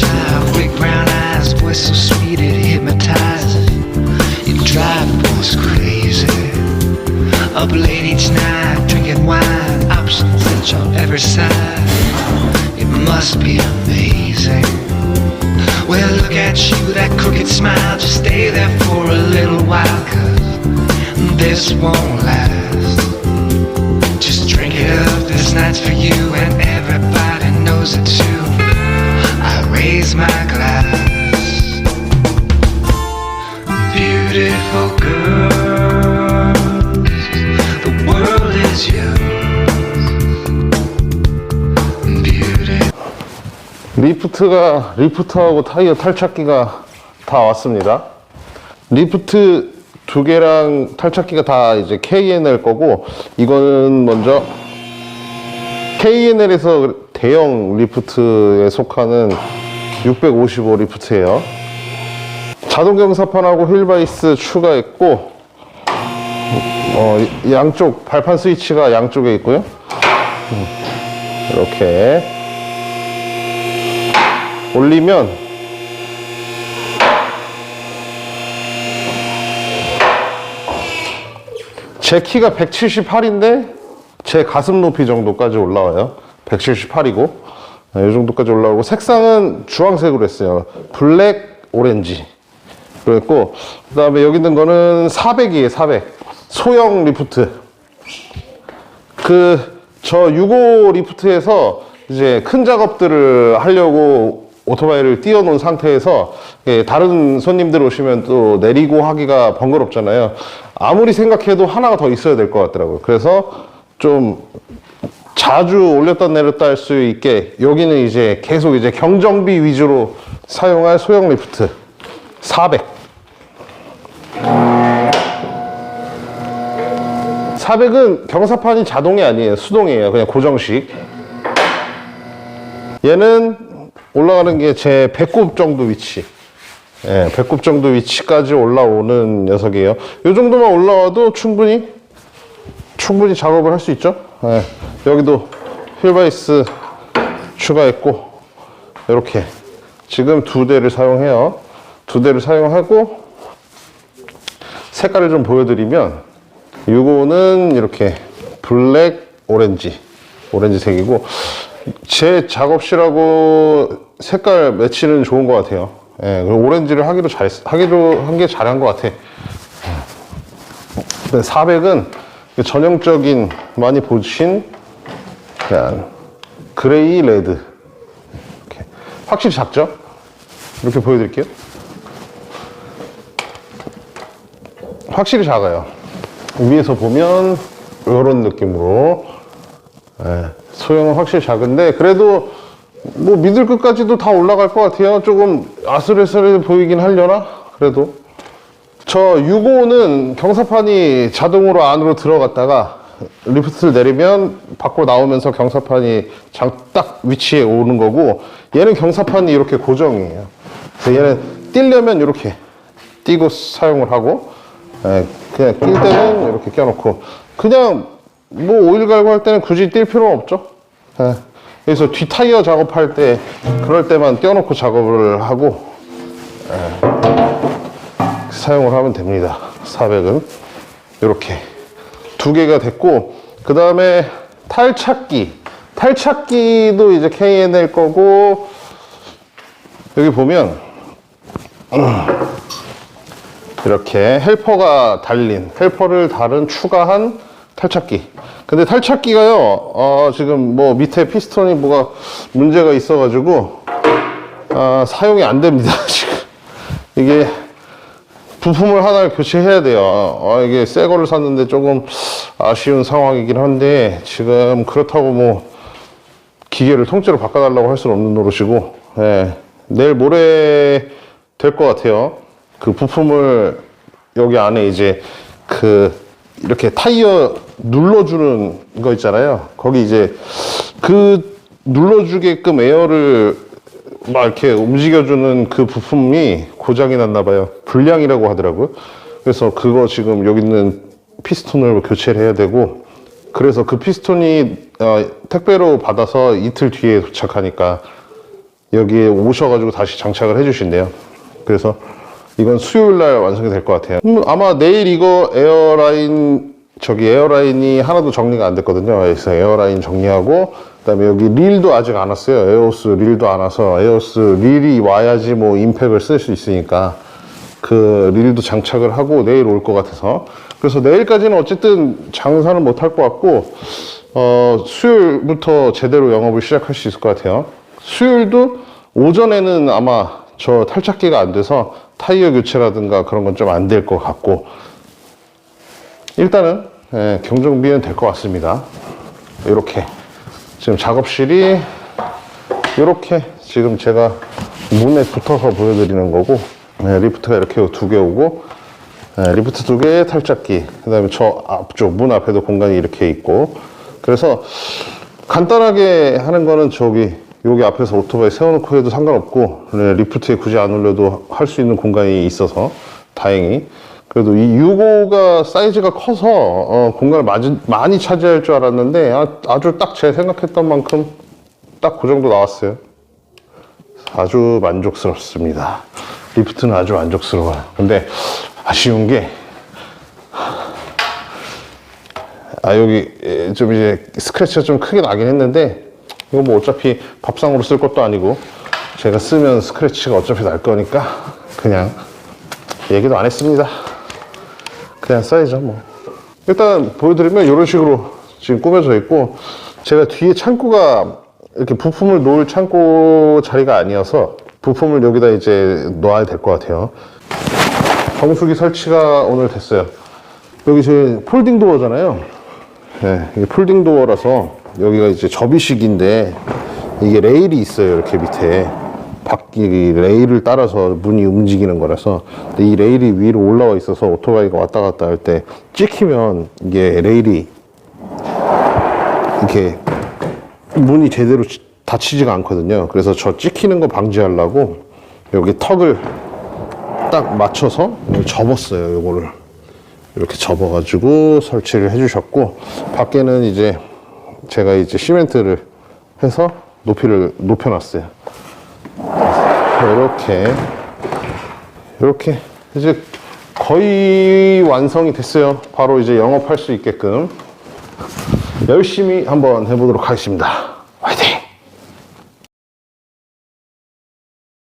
child with brown eyes, voice so sweet it hypnotizes. You drive boys crazy. Up late each night, drinking wine, options at your every side. It must be amazing. Well, look at you, that crooked smile. Just stay there for a little while, cause this won't last. Just drink it up, this night's for you, and everybody knows it too. Raise my glass. Beautiful girls, the world is yours. Beautiful. 리프트가 리프트하고 타이어 탈착기가 다 왔습니다. 리프트 두 개랑 탈착기가 다 이제 KNL 거고 이거는 먼저 KNL에서 대형 리프트에 속하는 655 리프트예요. 자동 경사판하고 휠바이스 추가했고 어, 양쪽 발판 스위치가 양쪽에 있고요. 음, 이렇게 올리면 제 키가 178인데 제 가슴 높이 정도까지 올라와요. 178이고 이 정도까지 올라오고 색상은 주황색으로 했어요. 블랙 오렌지 그랬고 그 다음에 여기 있는 거는 400이에요. 400 소형 리프트 그 저65 리프트에서 이제 큰 작업들을 하려고 오토바이를 띄워놓은 상태에서 예, 다른 손님들 오시면 또 내리고 하기가 번거롭잖아요. 아무리 생각해도 하나가 더 있어야 될 것 같더라고요. 그래서 좀 자주 올렸다 내렸다 할 수 있게 여기는 이제 계속 이제 경정비 위주로 사용할 소형 리프트 400. 400은 경사판이 자동이 아니에요. 수동이에요. 그냥 고정식. 얘는 올라가는 게 제 배꼽 정도 위치. 예, 배꼽 정도 위치까지 올라오는 녀석이에요. 이 정도만 올라와도 충분히, 충분히 작업을 할 수 있죠. 예, 여기도 휠바이스 추가했고, 이렇게. 지금 두 대를 사용해요. 두 대를 사용하고, 색깔을 좀 보여드리면, 요거는 이렇게 블랙 오렌지 오렌지색이고 제 작업실하고 색깔 매치는 좋은 것 같아요. 예, 오렌지를 하기도 잘 하기도 한 게 잘한 것 같아. 400은 전형적인 많이 보신 그냥 그레이 레드 이렇게 확실히 작죠? 이렇게 보여드릴게요. 확실히 작아요. 위에서 보면 이런 느낌으로 예, 소형은 확실히 작은데 그래도 뭐 믿을 끝까지도 다 올라갈 것 같아요. 조금 아슬아슬해 보이긴 하려나? 그래도 저 65는 경사판이 자동으로 안으로 들어갔다가 리프트를 내리면 밖으로 나오면서 경사판이 장, 딱 위치에 오는 거고 얘는 경사판이 이렇게 고정이에요. 그래서 얘는 뛸려면 이렇게 띄고 사용을 하고 예, 그냥 낄 때는 이렇게 껴놓고 그냥 뭐 오일 갈고 할 때는 굳이 뛸 필요는 없죠. 예, 그래서 뒤 타이어 작업할 때 그럴 때만 껴놓고 작업을 하고 예, 사용을 하면 됩니다. 400은 이렇게 두 개가 됐고 그 다음에 탈착기. 탈착기도 이제 K&L 거고 여기 보면 이렇게 헬퍼가 달린 헬퍼를 다른 추가한 탈착기. 근데 탈착기가요 어, 지금 뭐 밑에 피스톤이 뭐가 문제가 있어 가지고 아, 사용이 안 됩니다 지금. 이게 부품을 하나를 교체해야 돼요 어, 이게 새 거를 샀는데 조금 아쉬운 상황이긴 한데 지금 그렇다고 뭐 기계를 통째로 바꿔달라고 할 수는 없는 노릇이고 예, 내일 모레 될 것 같아요. 그 부품을 여기 안에 이제 그 이렇게 타이어 눌러주는 거 있잖아요. 거기 이제 그 눌러주게끔 에어를 막 이렇게 움직여주는 그 부품이 고장이 났나 봐요. 불량이라고 하더라고요. 그래서 그거 지금 여기 있는 피스톤을 교체를 해야 되고 그래서 그 피스톤이 어, 택배로 받아서 이틀 뒤에 도착하니까 여기에 오셔가지고 다시 장착을 해주신대요. 그래서 이건 수요일 날 완성이 될 것 같아요. 음, 아마 내일 이거 에어라인 저기 에어라인이 하나도 정리가 안 됐거든요. 그래서 에어라인 정리하고 그다음에 여기 릴도 아직 안 왔어요. 에어호스 릴도 안 와서 에어호스 릴이 와야지 뭐 임팩을 쓸 수 있으니까 그 릴도 장착을 하고 내일 올 것 같아서 그래서 내일까지는 어쨌든 장사는 못 할 것 같고 어, 수요일부터 제대로 영업을 시작할 수 있을 것 같아요. 수요일도 오전에는 아마 저 탈착기가 안 돼서 타이어 교체라든가 그런 건 좀 안 될 것 같고 일단은 예, 경정비는 될 것 같습니다. 이렇게 지금 작업실이 이렇게 지금 제가 문에 붙어서 보여드리는 거고 예, 리프트가 이렇게 두 개 오고 예, 리프트 두 개, 탈착기 그 다음에 저 앞쪽 문 앞에도 공간이 이렇게 있고. 그래서 간단하게 하는 거는 저기 여기 앞에서 오토바이 세워놓고 해도 상관없고 네, 리프트에 굳이 안 올려도 할 수 있는 공간이 있어서 다행히 그래도 이 6호가 사이즈가 커서 어, 공간을 많이, 많이 차지할 줄 알았는데 아, 주 딱 제 생각했던 만큼 딱 그 정도 나왔어요. 아주 만족스럽습니다. 리프트는 아주 만족스러워요. 근데 아쉬운 게 아 여기 에, 좀 이제 스크래치가 좀 크게 나긴 했는데 이거 뭐 어차피 밥상으로 쓸 것도 아니고 제가 쓰면 스크래치가 어차피 날 거니까 그냥 얘기도 안 했습니다 그냥 써야죠 뭐. 일단 보여드리면 이런 식으로 지금 꾸며져 있고 제가 뒤에 창고가 이렇게 부품을 놓을 창고 자리가 아니어서 부품을 여기다 이제 놓아야 될 것 같아요. 정수기 설치가 오늘 됐어요. 여기 제 폴딩 도어잖아요. 네, 이게 폴딩 도어라서 여기가 이제 접이식인데 이게 레일이 있어요 이렇게 밑에 바퀴 레일을 따라서 문이 움직이는 거라서 이 레일이 위로 올라와 있어서 오토바이가 왔다 갔다 할 때 찍히면 이게 레일이 이렇게 문이 제대로 치- 닫히지가 않거든요 그래서 저 찍히는 거 방지하려고 여기 턱을 딱 맞춰서 접었어요 요거를 이렇게 접어 가지고 설치를 해 주셨고 밖에는 이제 제가 이제 시멘트를 해서 높이를 높여 놨어요. 이렇게 이렇게 이제 거의 완성이 됐어요. 바로 이제 영업할 수 있게끔 열심히 한번 해보도록 하겠습니다.